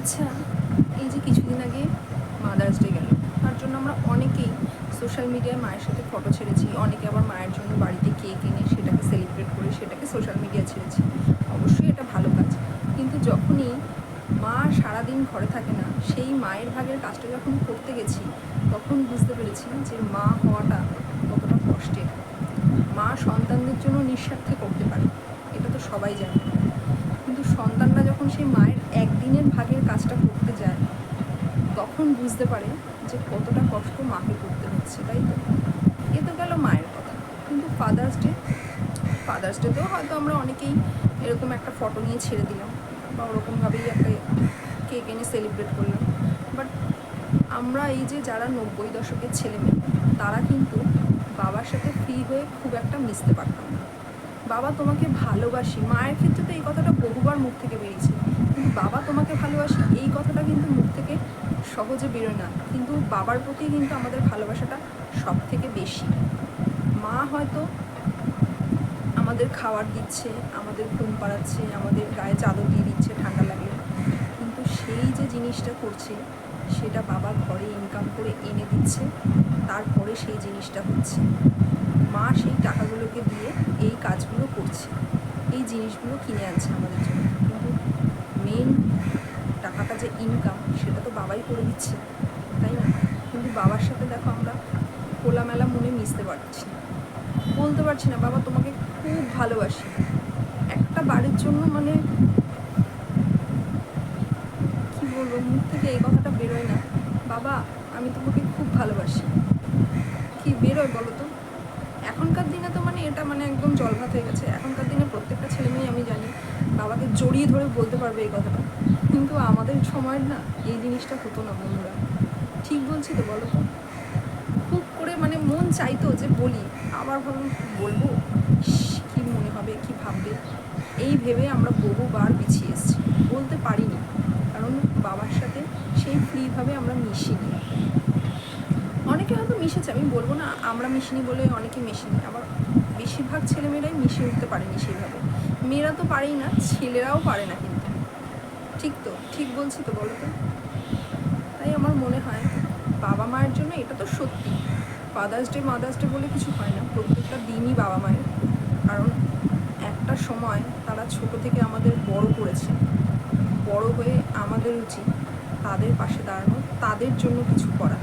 আচ্ছা এই যে কিছুদিন আগে মাদার্স ডে গেল, তার জন্য আমরা অনেকেই সোশ্যাল মিডিয়ায় মায়ের সাথে ফটো ছেড়েছি, অনেকে আবার মায়ের জন্য বাড়িতে কেক এনে সেটাকে সেলিব্রেট করে সেটাকে সোশ্যাল মিডিয়া ছেড়েছি। অবশ্যই এটা ভালো কাজ। কিন্তু যখনই মা সারাদিন ঘরে থাকে না, সেই মায়ের ভাগের কাজটা যখন করতে গেছি, তখন বুঝতে পেরেছি যে মা হওয়াটা কতটা কষ্টের। মা সন্তানদের জন্য নিঃস্বার্থে করতে পারে, এটা তো সবাই জানে। কিন্তু সন্তানরা যখন সেই মায়ের একদিনের ভাগের কাজটা করতে যায়, তখন বুঝতে পারে যে কতটা কষ্ট মাকে করতে হচ্ছে, তাই তো? এ তো গেল মায়ের কথা। কিন্তু ফাদার্স ডে ফাদার্স ডেতেও হয়তো আমরা অনেকেই এরকম একটা ফটো নিয়ে ছেড়ে দিলাম, বা ওরকমভাবেই একটা কেক এনে সেলিব্রেট করলাম। বাট আমরা এই যে যারা নব্বই দশকের ছেলে মেয়ে তারা কিন্তু বাবার সাথে ফ্রি হয়ে খুব একটা মিশতে পারতাম না। বাবা তোমাকে ভালোবাসি। মায়ের ক্ষেত্রে তো এই কথাটা বহুবার মুখ থেকে বেরিয়েছে। কিন্তু বাবা তোমাকে ভালোবাসি, এই কথাটা কিন্তু মুখ থেকে সহজে বেরোয় না। কিন্তু বাবার প্রতি কিন্তু আমাদের ভালোবাসাটা সব থেকে বেশি। মা হয়তো আমাদের খাবার দিচ্ছে, আমাদের ঘুম পাড়াচ্ছে, আমাদের গায়ে চাদর দিয়ে দিচ্ছে ঠান্ডা লাগলে। কিন্তু সেই যে জিনিসটা করছে, সেটা বাবা ঘরে ইনকাম করে এনে দিচ্ছে, তারপরে সেই জিনিসটা হচ্ছে। মা সেই টাকাগুলোকে দিয়ে এই কাজগুলো করছে। এই জিনিসগুলো কিনে আনছে আমাদের জন্য। কিন্তু মেন টাকাটা যে ইনকাম সেটা তো বাবাই করে দিচ্ছে, তাই না? কিন্তু বাবার সাথে দেখো আমরা খোলামেলা মনে মিশতে পারছি না। বলতে পারছি না, বাবা, তোমাকে খুব ভালোবাসি। একটা বাড়ির জন্য মানে কি বলব, মুখ থেকে এই কথাটা বেরোয় না। বাবা, আমি তোমাকে খুব ভালোবাসি। কি বেরোয় বলো তো? এখনকার দিনে তো মানে এটা মানে একদম জলভাত হয়ে গেছে। এখনকার দিনে প্রত্যেকটা ছেলে মেয়ে আমি জানি বাবাকে জড়িয়ে ধরে বলতে পারবে এই কথাটা। কিন্তু আমাদের সময়ের না এই জিনিসটা হতো না বন্ধুরা। ঠিক বলছি তো, বলো তো? খুব করে মানে মন চাইতো যে বলি, আবার ভাবুন বলব? কি মনে হবে, কি ভাববে? এই ভেবে আমরা বহুবার পিছিয়ে এসেছি। বলতে পারিনি। কারণ বাবার সাথে সেই ফ্রিভাবে আমরা মিশিনি। অনেকে হয়তো মিশেছে, আমি বলব না, আমরা মিশিনি বলে অনেকে মিশিনি, আবার বেশিরভাগ ছেলেমেয়েরাই মিশে উঠতে পারেনি সেইভাবে। মেয়েরা তো পারেই না, ছেলেরাও পারে না কিন্তু। ঠিক তো, ঠিক বলছি তো, বলো তো। তাই আমার মনে হয়, বাবা মায়ের জন্য এটা তো সত্যি। ফাদার্স ডে মাদার্স ডে বলে কিছু হয় না, প্রত্যেকটা দিনই বাবা মায়ের। কারণ একটা সময় তারা ছোট থেকে আমাদের বড় করেছে। বড় হয়ে আমাদের উচিত তাদের পাশে দাঁড়ানো, তাদের জন্য কিছু করা।